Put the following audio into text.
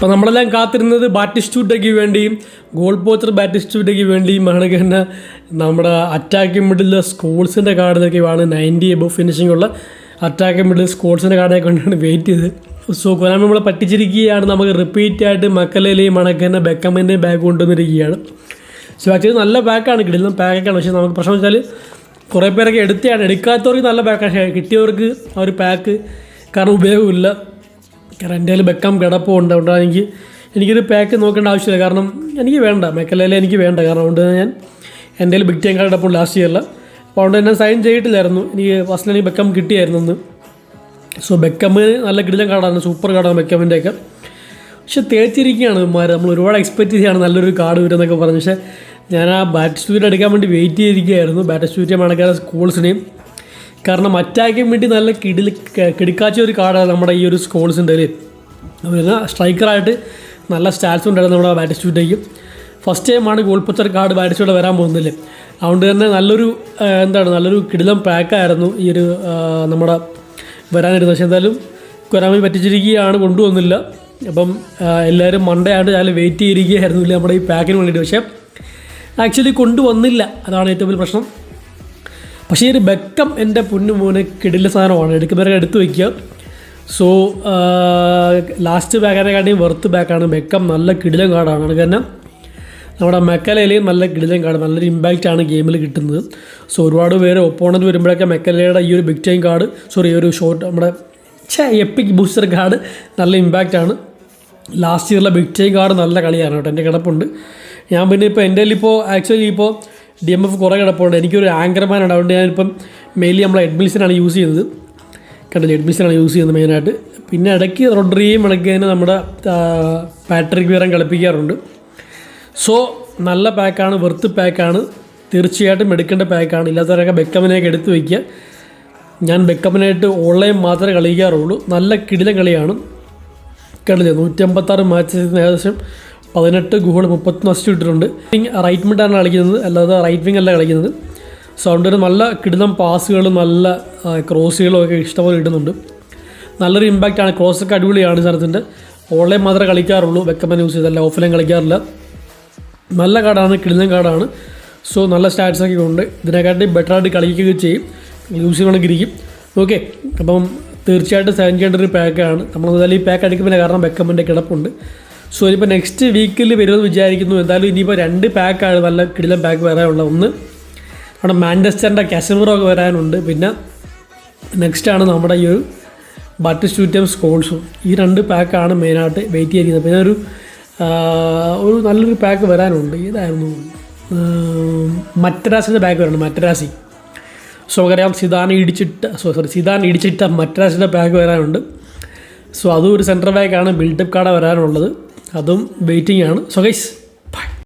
അപ്പോൾ നമ്മളെല്ലാം കാത്തിരുന്നത് ബാറ്റിസ്റ്റൂട്ടയ്ക്ക് വേണ്ടിയും ഗോൾ പോച്ചർ ബാറ്റിസ്റ്റൂട്ടയ്ക്ക് വേണ്ടിയും ആണ്. തന്നെ നമ്മുടെ അറ്റാക്കിംഗ് മിഡിൽ സ്കോൾസിന്റെ കാർഡിനൊക്കെയാണ് നയന്റി എബോ ഫിനിഷിംഗ് ഉള്ള അറ്റാക്കിംഗ് മിഡിൽ സ്കോൾസിന്റെ കാർഡിനെ കൊണ്ടാണ് വെയിറ്റ് ചെയ്ത് സോ കൊനാമി നമ്മളെ പറ്റിച്ചിരിക്കുകയാണ്. നമുക്ക് റിപ്പീറ്റ് ആയിട്ട് മക്കലയിലെയും മണക്കന്നെ ബെക്കമ്മന്റെയും ബാഗ് കൊണ്ടുവന്നിരിക്കുകയാണ്. സോ ആക്ച്വലി നല്ല ബാക്കാണ് കിട്ടുന്നത് പാക്കൊക്കെയാണ് പക്ഷേ നമുക്ക് പ്രശ്നം വെച്ചാൽ കുറേ പേരൊക്കെ എടുത്തതാണ്. എടുക്കാത്തവർക്ക് നല്ല പാക്കാണ് കിട്ടിയവർക്ക് ആ ഒരു പാക്ക് കാരണം ഉപയോഗമില്ല. കാരണം എന്റെ കയ്യിൽ ബെക്കാം കിടപ്പുണ്ട് അതുകൊണ്ട് എനിക്ക് എനിക്കൊരു പാക്ക് നോക്കേണ്ട ആവശ്യമില്ല. കാരണം എനിക്ക് വേണ്ട. മെക്കലയിലെ എനിക്ക് വേണ്ട. കാരണം അതുകൊണ്ട് ഞാൻ എന്റെ കയ്യിൽ ബിഗ് ടൈം കിടപ്പുണ്ട് ലാസ്റ്റ് ഇയറിൽ അപ്പോൾ അതുകൊണ്ട് തന്നെ സൈൻ ചെയ്തിട്ടില്ലായിരുന്നു. എനിക്ക് ഫസ്റ്റിൽ എനിക്ക് ബെക്കം കിട്ടിയായിരുന്നു ഒന്ന് സോ ബെക്കമ്മ് നല്ല കിടിലം കാർഡാണ് സൂപ്പർ കാർഡാണ് ബെക്കമിന്റെ ഒക്കെ. പക്ഷെ തേച്ചിരിക്കുകയാണ് ഇവന്മാർ നമ്മൾ ഒരുപാട് എക്സ്പെക്റ്റ് ചെയ്യാണ് നല്ലൊരു കാർഡ് വരുമെന്നൊക്കെ പറഞ്ഞു. പക്ഷേ ഞാൻ ആ ബാറ്റ് സ്റ്റൂറ്റ് എടുക്കാൻ വേണ്ടി വെയിറ്റ് ചെയ്തിരിക്കുകയായിരുന്നു. ബാറ്റ് സ്റ്റൂറ്റ് മണക്കാതെ സ്കൂൾസിനെയും കാരണം അറ്റാക്കിന് വേണ്ടി നല്ല കിടിൽ കിടിക്കാച്ച ഒരു കാർഡാണ് നമ്മുടെ ഈ ഒരു സ്കോൾസിന്റെ അതുപോലെ സ്ട്രൈക്കറായിട്ട് നല്ല സ്റ്റാറ്റ്സ് ഉണ്ടായിരുന്നു നമ്മുടെ ബാറ്റിസ്റ്റൂട്ടേക്ക് ഫസ്റ്റ് ടൈമാണ് ഗോൾ പച്ചർ കാർഡ് ബാറ്റിസ്റ്റൂടെ വരാൻ പോകുന്നില്ലേ അതുകൊണ്ട് തന്നെ നല്ലൊരു എന്താണ് നല്ലൊരു കിടിലം പാക്കായിരുന്നു ഈ ഒരു നമ്മുടെ വരാനിരുന്നത്. പക്ഷേ എന്തായാലും കൊരാമി പറ്റിച്ചിരിക്കുകയാണ് കൊണ്ടുവന്നില്ല. അപ്പം എല്ലാവരും മണ്ടേ ആയിട്ട് ഞാൻ വെയിറ്റ് ചെയ്തിരിക്കുകയായിരുന്നില്ല നമ്മുടെ ഈ പാക്കിന് വേണ്ടിയിട്ട്. പക്ഷേ ആക്ച്വലി കൊണ്ടുവന്നില്ല. അതാണ് ഏറ്റവും വലിയ പ്രശ്നം. പക്ഷേ ഈ ഒരു ബെക്കം എന്റെ പൊന്നു മോനെ കിടില സാധനമാണ്. എടുക്കുന്നവരെ എടുത്തു വയ്ക്കുക. സോ ലാസ്റ്റ് ബാക്കിനെക്കാട്ടിയും വെർത്ത് ബാക്കാണ് ബെക്കം നല്ല കിടിലം കാർഡാണ് കാരണം നമ്മുടെ മെക്കലയിലെയും നല്ല കിടിലം കാർഡ് നല്ലൊരു ഇമ്പാക്റ്റാണ് ഗെയിമിൽ കിട്ടുന്നത്. സോ ഒരുപാട് പേര് ഒപ്പോണന്റ് വരുമ്പോഴൊക്കെ മെക്കലയുടെ ഈ ഒരു ബിഗ് ടൈം കാർഡ് സോറി ഈ ഒരു ഷോർട്ട് നമ്മുടെ ഛേ എപ്പിക് ബൂസ്റ്റർ കാർഡ് നല്ല ഇമ്പാക്റ്റാണ് ലാസ്റ്റ് ഇയറിലെ ബിഗ് ടൈം കാർഡ് നല്ല കളിയാണ് കേട്ടോ. എന്റെ കിടപ്പുണ്ട്. ഞാൻ പിന്നെ ഇപ്പോൾ എന്റെ ഇപ്പോൾ ആക്ച്വലി ഇപ്പോൾ ഡി എം എഫ് കുറേ കിടപ്പുണ്ട്. എനിക്കൊരു ആങ്കർമാൻ ഉണ്ട്. അതുകൊണ്ട് ഞാനിപ്പം മെയിൻലി നമ്മൾ എഡ്മിൽസിനാണ് യൂസ് ചെയ്യുന്നത്. കണ്ടില്ല? എഡ്മിൽസിനാണ് യൂസ് ചെയ്യുന്നത് മെയിനായിട്ട് പിന്നെ ഇടയ്ക്ക് റൊഡ്രിയും ഇടയ്ക്ക് തന്നെ നമ്മുടെ പാട്രിക് വീറം കളിപ്പിക്കാറുണ്ട്. സോ നല്ല പാക്കാണ് വെർത്ത് പാക്കാണ് തീർച്ചയായിട്ടും എടുക്കേണ്ട പാക്കാണ് ഇല്ലാത്തവരൊക്കെ ബെക്കമിനെയൊക്കെ എടുത്ത് വയ്ക്കുക ഞാൻ ബെക്കമിനായിട്ട് ഓൺലൈൻ മാത്രമേ കളിക്കാറുള്ളൂ. നല്ല കിടിലം കളിയാണ്. കണ്ടില്ലേ? നൂറ്റമ്പത്താറ് മാച്ചസിൽ നിന്ന് ഏകദേശം പതിനെട്ട് ഗുഹകൾ മുപ്പത്തൊന്ന് അസിസ്റ്റ് ഇട്ടിട്ടുണ്ട് റൈറ്റ് മിഡാണ് കളിക്കുന്നത്. അല്ലാതെ റൈറ്റ് വിങ് അല്ല കളിക്കുന്നത്. സോ അതുകൊണ്ട് നല്ല കിടുന്ന പാസുകളും നല്ല ക്രോസുകളും ഒക്കെ ഇഷ്ടംപോലെ ഇടുന്നുണ്ട് നല്ലൊരു ഇമ്പാക്റ്റാണ് ക്രോസൊക്കെ അടിപൊളിയാണ് സ്ഥലത്തിന്റെ ഓൺലൈൻ മാത്രമേ കളിക്കാറുള്ളൂ. വെക്കമ്മൻ യൂസ് ചെയ്തല്ല. ഓഫ്ലൈൻ കളിക്കാറില്ല. നല്ല കാർഡാണ് കിടുന്ന കാർഡാണ് സോ നല്ല സ്റ്റാറ്റ്സ് ഒക്കെ ഉണ്ട്. ഇതിനെക്കാട്ടി ബെറ്ററായിട്ട് ആയിട്ട് കളിക്കുകയും ചെയ്യും. യൂസ് ചെയ്യണമെങ്കിൽ ഇരിക്കും. ഓക്കെ അപ്പം തീർച്ചയായിട്ടും ചെയ്യേണ്ട ഒരു പാക്കാണ് നമ്മൾ എന്തായാലും ഈ പാക്ക് അടിക്കുമ്പോൾ കാരണം വെക്കമ്മന്റെ കിടപ്പുണ്ട്. സോ ഇനിയിപ്പോൾ നെക്സ്റ്റ് വീക്കിൽ വരുമെന്ന് വിചാരിക്കുന്നു. എന്തായാലും ഇനിയിപ്പോൾ രണ്ട് പാക്കാണ് നല്ല കിടിലൻ പാക്ക് വരാനുള്ള. ഒന്ന് നമ്മുടെ മാഞ്ചസ്റ്ററിന്റെ കാശ്മീറോ ഒക്കെ വരാനുണ്ട്. പിന്നെ നെക്സ്റ്റാണ് നമ്മുടെ ഈ ഒരു ബട്ട് സ്റ്റൂറ്റം സ്കോൾസും ഈ രണ്ട് പാക്കാണ് മെയിനായിട്ട് വെയിറ്റ് ചെയ്തിരിക്കുന്നത്. പിന്നെ ഒരു ഒരു നല്ലൊരു പാക്ക് വരാനുണ്ട്. ഏതായിരുന്നു? മറ്റരാസിന്റെ പാക്ക് വരാനുണ്ട്. മറ്റരാസി സോ നമുക്കറിയാം സിദാൻ ഇടിച്ചിട്ട് സോ സോറി സിദാൻ ഇടിച്ചിട്ട മറ്റരാസിന്റെ പാക്ക് വരാനുണ്ട്. സോ അതും ഒരു സെന്റർ ബാക്കാണ് ബിൽഡപ്പ് കാർഡ് വരാനുള്ളത്. അതും വെയിറ്റിംഗ് ആണ്. So guys